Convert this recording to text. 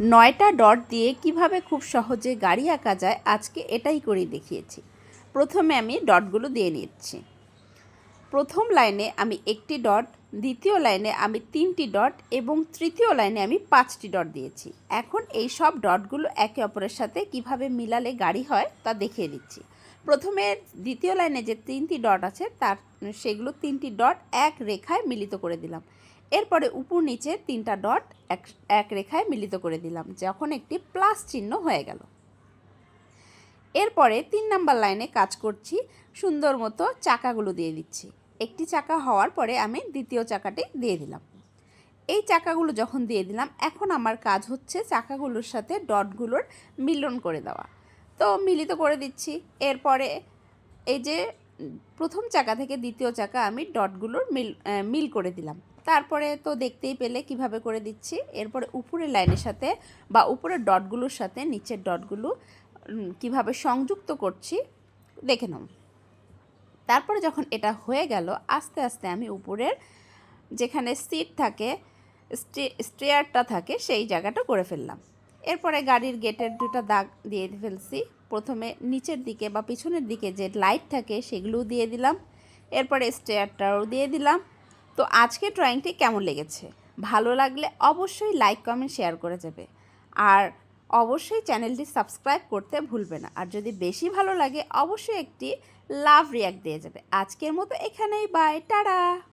নয়টা ডট দিয়ে কীভাবে খুব সহজে গাড়ি আঁকা যায়, আজকে এটাই করে দেখিয়েছি। প্রথমে আমি ডটগুলো দিয়ে নিচ্ছি। প্রথম লাইনে আমি একটি ডট, দ্বিতীয় লাইনে আমি তিনটি ডট এবং তৃতীয় লাইনে আমি পাঁচটি ডট দিয়েছি। এখন এই সব ডটগুলো একে অপরের সাথে কীভাবে মিলালে গাড়ি হয় তা দেখিয়ে দিচ্ছি। প্রথমে দ্বিতীয় লাইনে যে তিনটি ডট আছে, তার সেগুলো তিনটি ডট এক রেখায় মিলিত করে দিলাম। এরপরে উপর নিচে তিনটা ডট এক এক রেখায় মিলিত করে দিলাম, যখন একটি প্লাস চিহ্ন হয়ে গেল। এরপরে তিন নাম্বার লাইনে কাজ করছি, সুন্দর মতো চাকাগুলো দিয়ে দিচ্ছি। একটি চাকা হওয়ার পরে আমি দ্বিতীয় চাকাটি দিয়ে দিলাম। এই চাকাগুলো যখন দিয়ে দিলাম, এখন আমার কাজ হচ্ছে চাকাগুলোর সাথে ডটগুলোর মিলন করে দেওয়া। তো মিলিত করে দিচ্ছি, এরপরে এই যে প্রথম চাকা থেকে দ্বিতীয় চাকা আমি ডটগুলোর মিল মিল করে দিলাম। তারপরে তো দেখতেই পেলে কীভাবে করে দিচ্ছি। এরপরে উপরের লাইনের সাথে বা উপরের ডটগুলোর সাথে, নিচের ডটগুলো কীভাবে সংযুক্ত করছি, দেখে নাও। তারপরে যখন এটা হয়ে গেল, আস্তে আস্তে আমি উপরের যেখানে সিট থাকে স্টেয়ারটা থাকে, সেই জায়গাটা করে ফেললাম। এরপরে গাড়ির গেটের দুটো দাগ দিয়ে ফেলছি। প্রথমে নিচের দিকে বা পিছনের দিকে যে লাইট থাকে, সেগুলোও দিয়ে দিলাম। এরপরে স্টেয়ারটাও দিয়ে দিলাম। তো আজকে ড্রয়িংটি কেমন লেগেছে? ভালো লাগলে অবশ্যই লাইক কমেন্ট শেয়ার করে যাবে। আর অবশ্যই চ্যানেলটি সাবস্ক্রাইব করতে ভুলবে না। আর যদি বেশি ভালো লাগে, অবশ্যই একটি লাভ রিয়াক্ট দিয়ে যাবে। আজকের মতো এখানেই বাই টাটা!